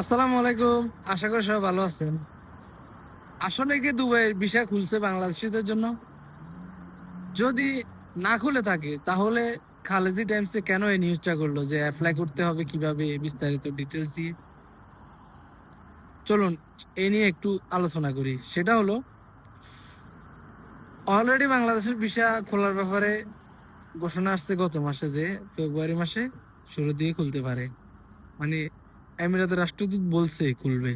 আসসালামু আলাইকুম। আশা করি সবাই ভালো আছেন। আসলে কি দুবাইয়ের ভিসা খুলছে বাংলাদেশিদের জন্য? যদি না খুলে থাকে, তাহলে খালেজি টাইমসে কেন এই নিউজটা করল? যে অ্যাপ্লাই করতে হবে কীভাবে বিস্তারিত ডিটেলস দিয়ে? চলুন এই নিয়ে একটু আলোচনা করি। সেটা হলো অলরেডি বাংলাদেশের ভিসা খোলার ব্যাপারে ঘোষণা আসছে গত মাসে যে, ফেব্রুয়ারি মাসে শুরু দিয়ে খুলতে পারে। মানে আমিরাতের রাষ্ট্রদূত বলছে খুলবে।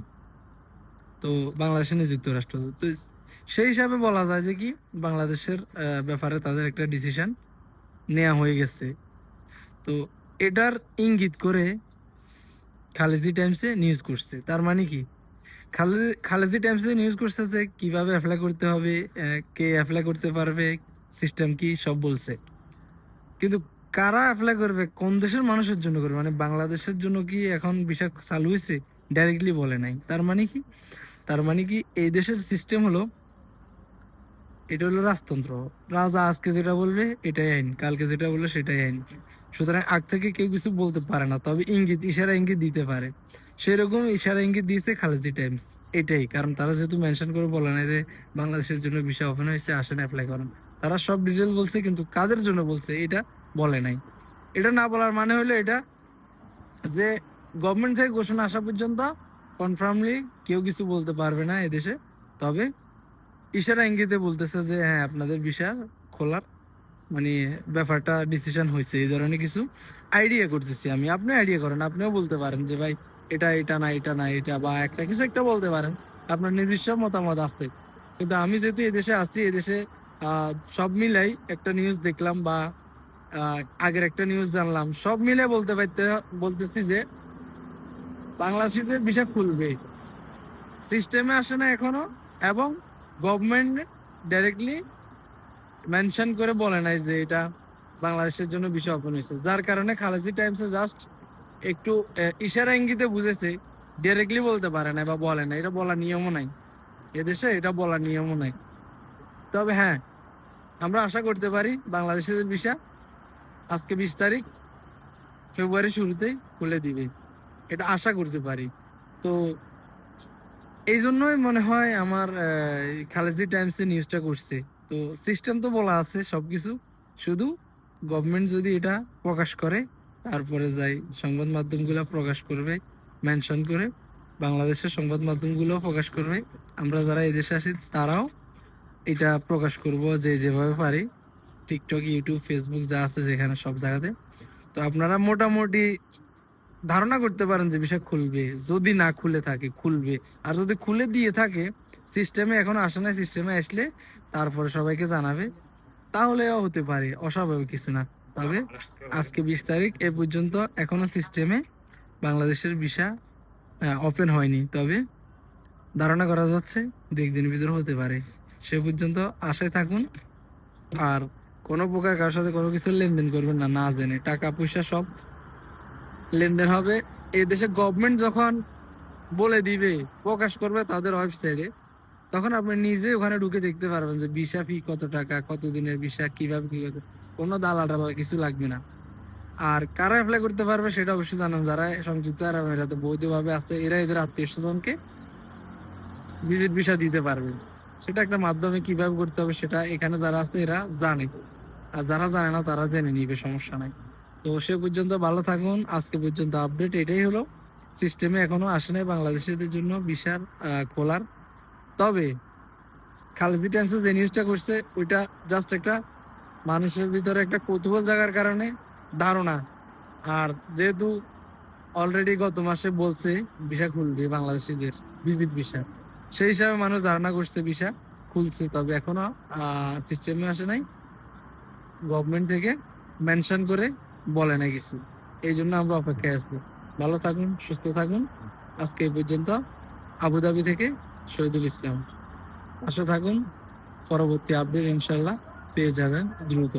তো বাংলাদেশে নিযুক্ত রাষ্ট্রদূত। তো সেই হিসাবে বলা যায় যে কি, বাংলাদেশের ব্যাপারে তাদের একটা ডিসিশন নেওয়া হয়ে গেছে। তো এটার ইঙ্গিত করে খালেজি টাইমসে নিউজ করছে। তার মানে কি খালেজি খালেজি টাইমসে নিউজ করছে যে কীভাবে অ্যাপ্লাই করতে হবে কে অ্যাপ্লাই করতে পারবে সিস্টেম কি, সব বলছে। কিন্তু কারা অ্যাপ্লাই করবে, কোন দেশের মানুষের জন্য করবে? মানে বাংলাদেশের জন্য কি এখন ভিসা চালু হয়েছে? ডাইরেক্টলি বলে নাই। তার মানে কি? তার মানে কি এই দেশের সিস্টেম হলো, এটা হলো রাজতন্ত্র। রাজা আজকে যেটা বলবে, এটাই আইন। কালকে যেটা বলবে, সেটাই আইন। সুতরাং আগ থেকে কেউ কিছু বলতে পারে না, তবে ইঙ্গিত, ইশারা ইঙ্গিত দিতে পারে। সেরকম ইশারা ইঙ্গিত দিয়েছে খালেদি টাইমস এটাই। কারণ তারা যেহেতু মেনশন করে বলে না যে বাংলাদেশের জন্য ভিসা ওপেন হয়েছে, আসেন অ্যাপ্লাই করেন। তারা সব ডিটেল বলছে, কিন্তু কাদের জন্য বলছে, এটা বলে নাই। এটা না বলার মানে হলো এটা যে গভর্নমেন্ট থেকে ঘোষণা আসা পর্যন্ত কনফার্মলি কেউ কিছু বলতে পারবে না এদেশে। তবে ইশারা ইঙ্গিতে বলতেছে যে হ্যাঁ আপনাদের ভিসা খোলার মানে ব্যাপারটা ডিসিশন হয়েছে, এই ধরনের কিছু আইডিয়া করতেছি আমি। আপনি আইডিয়া করেন, আপনিও বলতে পারেন যে, ভাই, এটা এটা না এটা না, এটা বা একটা কিছু একটা বলতে পারেন। আপনার নিজস্ব মতামত আছে। কিন্তু আমি যেহেতু এদেশে আছি, এদেশে সব মিলাই একটা নিউজ দেখলাম বা আগের একটা নিউজ জানলাম। সব মিলে বলতে পারতে, বলতেছি যে বাংলাদেশিদের ভিসা খুলবে। সিস্টেমে আসে না এখনও এবং গভর্নমেন্ট ডাইরেক্টলি মেনশন করে বলে নাই যে এটা বাংলাদেশের জন্য বিষয় ওপেন হয়েছে। যার কারণে খালেজি টাইমসে জাস্ট একটু ইশারা ইঙ্গিতে বুঝেছে ডাইরেক্টলি বলতে পারে না বা বলে না এটা বলার নিয়মও নাই। এদেশে এটা বলার নিয়মও নাই। তবে হ্যাঁ আমরা আশা করতে পারি বাংলাদেশের ভিসা আজকে বিশ তারিখ, ফেব্রুয়ারি শুরুতেই খুলে দিবে। এটা আশা করতে পারি। তো এই জন্যই মনে হয় আমার খালেজি টাইমসে নিউজটা করছে। তো সিস্টেম তো বলা আছে সবকিছু। শুধু গভর্নমেন্ট যদি এটা প্রকাশ করে, তারপরে যাই সংবাদ মাধ্যমগুলো প্রকাশ করবে, মেনশন করে, বাংলাদেশের সংবাদ মাধ্যমগুলো প্রকাশ করবে। আমরা যারা এদেশে আছি, তারাও এটা প্রকাশ করব যে যেভাবে পারি। টিকটক ইউটিউব ফেসবুক যা আছে যেখানে সব জায়গাতে। তো আপনারা মোটামুটি ধারণা করতে পারেন যে বিষয় খুলবে। যদি না খুলে থাকে, খুলবে। আর যদি খুলে দিয়ে থাকে সিস্টেমে এখনও আসে না সিস্টেমে আসলে তারপরে সবাইকে জানাবে। তাহলেও হতে পারে, অস্বাভাবিক কিছু না। তবে আজকে বিশ তারিখ, এ পর্যন্ত এখনও সিস্টেমে বাংলাদেশের ভিসা ওপেন হয়নি। তবে ধারণা করা যাচ্ছে, দু একদিনের ভিতরে হতে পারে। সে পর্যন্ত আশায় থাকুন। আর কোনো প্রকার কারোর সাথে কোনো কিছু লেনদেন করবেন না না জেনে। টাকা, পয়সা সব লেনদেন হবে। এই দেশে গভর্নমেন্ট যখন বলে দিবে, প্রকাশ করবে তাদের ওয়েবসাইটে তখন আপনি নিজে ওখানে ঢুকে দেখতে পারবেন যে ভিসা ফি কত টাকা, কত দিনের ভিসা কীভাবে কি কোনো দালাল টালাল কিছু লাগবে না। আর কারা অ্যাপ্লাই করতে পারবে সেটা অবশ্যই জানান। যারা সংযুক্ত আরব আমিরাতে বৈধভাবে আছে, এরা এদের আত্মীয় স্বজনকে ভিজিট ভিসা দিতে পারবে। সেটা একটা মাধ্যমে কীভাবে করতে হবে সেটা এখানে যারা আছে এরা জানে। আর যারা জানে না, তারা জেনে নিবে, সমস্যা নাই। তো সে পর্যন্ত ভালো থাকুন। আজকে পর্যন্ত আপডেট এটাই হলো সিস্টেমে এখনও আসে নাই বাংলাদেশিদের জন্য বিশাল খোলার। তবে খালেজি টাইমসে যে নিউজটা করছে, ওইটা জাস্ট একটা মানুষের ভিতরে একটা কৌতূহল জাগার কারণে ধারণা। আর যেহেতু অলরেডি গত মাসে বলছে, ভিসা খুলবে বাংলাদেশিদের ভিজিট ভিসা। সেই হিসাবে মানুষ ধারণা করছে, ভিসা খুলছে। তবে এখনও সিস্টেমে আসে নাই। গভর্নমেন্ট থেকে মেনশন করে বলে না কিছু। এই জন্য আমরা অপেক্ষায় আছি। ভালো থাকুন, সুস্থ থাকুন। আজকে এই পর্যন্ত আবুধাবি থেকে শহীদুল ইসলাম। আশা থাকুন। পরবর্তী আপডেট ইনশাল্লাহ পেয়ে যাবেন দ্রুত।